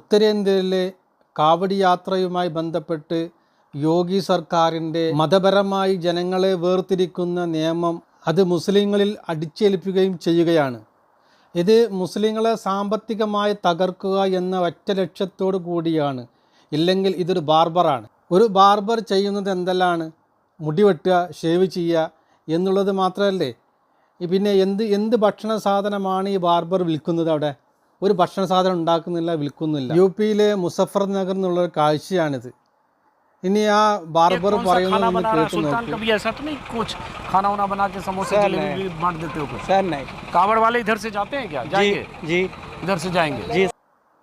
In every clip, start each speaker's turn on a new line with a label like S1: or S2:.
S1: ഉത്തരേന്ത്യയിലെ കാവടി യാത്രയുമായി ബന്ധപ്പെട്ട് യോഗി സർക്കാരിന്റെ മതപരമായി ജനങ്ങളെ വേർതിരിക്കുന്ന നിയമം അത് മുസ്ലിങ്ങളിൽ അടിച്ചേൽപ്പിക്കുകയും ചെയ്യുകയാണ്. ഇത് മുസ്ലിങ്ങളെ സാമ്പത്തികമായി തകർക്കുക എന്ന ഒറ്റ ലക്ഷ്യത്തോടു കൂടിയാണ്. ഇല്ലെങ്കിൽ ഇതൊരു ബാർബറാണ്. ഒരു ബാർബർ ചെയ്യുന്നത് എന്തെല്ലാണ്? മുടി വെട്ടുക ഷേവ് ചെയ്യുക എന്നുള്ളത് മാത്രമല്ലേ? പിന്നെ എന്ത് എന്ത് ഭക്ഷണ സാധനമാണ് ഈ ബാർബർ വിൽക്കുന്നത് അവിടെ? ഒരു ഭക്ഷണ സാധനം ഉണ്ടാക്കുന്നില്ല വിൽക്കുന്നില്ല. യു പിയിലെ മുസഫർ നഗർ എന്നുള്ള ഒരു കാഴ്ചയാണിത്. ഇനി ആ ബാർബർ പറയുന്നത്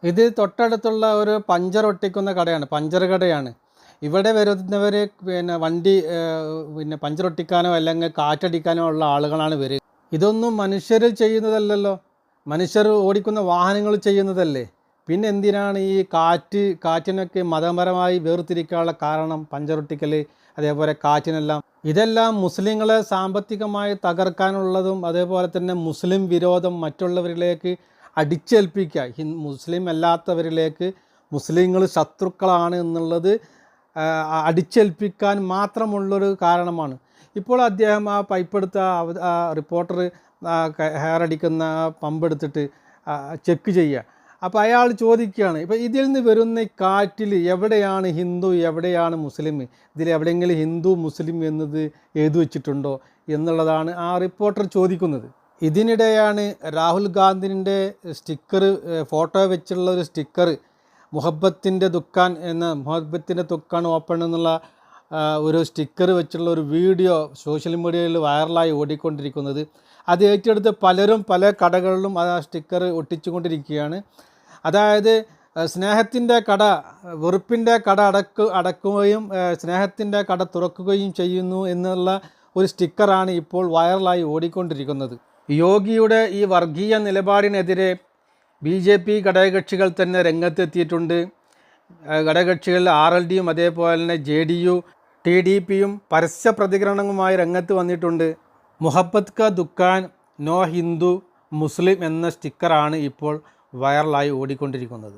S1: ഇത് തൊട്ടടുത്തുള്ള ഒരു പഞ്ചർ ഒട്ടിക്കുന്ന കടയാണ് പഞ്ചർ കടയാണ്. ഇവിടെ വരുന്നവരെ പിന്നെ വണ്ടി പിന്നെ പഞ്ചർ ഒട്ടിക്കാനോ അല്ലെങ്കിൽ കാറ്റടിക്കാനോ ഉള്ള ആളുകളാണ് വരിക. ഇതൊന്നും മനുഷ്യരിൽ ചെയ്യുന്നതല്ലല്ലോ. മനുഷ്യർ ഓടിക്കുന്ന വാഹനങ്ങൾ ചെയ്യുന്നതല്ലേ? പിന്നെ എന്തിനാണ് ഈ കാറ്റ് കാറ്റിനൊക്കെ മതപരമായി വേർതിരിക്കാനുള്ള കാരണം? പഞ്ചറൊട്ടിക്കൽ അതേപോലെ കാറ്റിനെല്ലാം. ഇതെല്ലാം മുസ്ലിങ്ങളെ സാമ്പത്തികമായി തകർക്കാനുള്ളതും അതേപോലെ തന്നെ മുസ്ലിം വിരോധം മറ്റുള്ളവരിലേക്ക് അടിച്ചേൽപ്പിക്കുക. മുസ്ലിം അല്ലാത്തവരിലേക്ക് മുസ്ലിങ്ങൾ ശത്രുക്കളാണ് എന്നുള്ളത് അടിച്ചേൽപ്പിക്കാൻ മാത്രമുള്ളൊരു കാരണമാണ്. ഇപ്പോൾ അദ്ദേഹം ആ പൈപ്പെടുത്ത ആ റിപ്പോർട്ടർ ഹെയർ അടിക്കുന്ന പമ്പ് എടുത്തിട്ട് ചെക്ക് ചെയ്യുക. അപ്പോൾ അയാൾ ചോദിക്കുകയാണ് ഇപ്പോൾ ഇതിൽ നിന്ന് വരുന്ന കാറ്റിൽ എവിടെയാണ് ഹിന്ദു എവിടെയാണ് മുസ്ലിം? ഇതിൽ എവിടെയെങ്കിലും ഹിന്ദു മുസ്ലിം എന്നത് എഴുതി വച്ചിട്ടുണ്ടോ? എന്നുള്ളതാണ് ആ റിപ്പോർട്ടർ ചോദിക്കുന്നത്. ഇതിനിടെയാണ് രാഹുൽ ഗാന്ധിന്റെ സ്റ്റിക്കർ ഫോട്ടോ വെച്ചുള്ള ഒരു സ്റ്റിക്കർ മുഹബത്തിന്റെ ദുക്കാൻ എന്ന മുഹബത്തിന്റെ ദുക്കാൻ ഓപ്പൺ എന്നുള്ള ഒരു സ്റ്റിക്കർ വെച്ചുള്ള ഒരു വീഡിയോ സോഷ്യൽ മീഡിയയിൽ വൈറലായി ഓടിക്കൊണ്ടിരിക്കുന്നത്. അത് ഏറ്റെടുത്ത് പലരും പല കടകളിലും ആ സ്റ്റിക്കർ ഒട്ടിച്ചുകൊണ്ടിരിക്കുകയാണ്. അതായത് സ്നേഹത്തിന്റെ കട വെറുപ്പിന്റെ കട അടക്കു അടക്കുകയും സ്നേഹത്തിന്റെ കട തുറക്കുകയും ചെയ്യുന്നു എന്നുള്ള ഒരു സ്റ്റിക്കറാണ് ഇപ്പോൾ വൈറലായി ഓടിക്കൊണ്ടിരിക്കുന്നത്. യോഗിയുടെ ഈ വർഗീയ നിലപാടിനെതിരെ ബി ജെ പി ഘടകകക്ഷികൾ തന്നെ രംഗത്തെത്തിയിട്ടുണ്ട്. ഘടകകക്ഷികളിൽ ആർ എൽ ഡിയും അതേപോലെ തന്നെ J D U T D പിയും പരസ്യ പ്രതികരണങ്ങളുമായി രംഗത്ത് വന്നിട്ടുണ്ട്. മുഹബത്ത് ക ദുക്കാൻ നോ ഹിന്ദു മുസ്ലിം എന്ന സ്റ്റിക്കറാണ് ഇപ്പോൾ വൈറലായി ഓടിക്കൊണ്ടിരിക്കുന്നത്.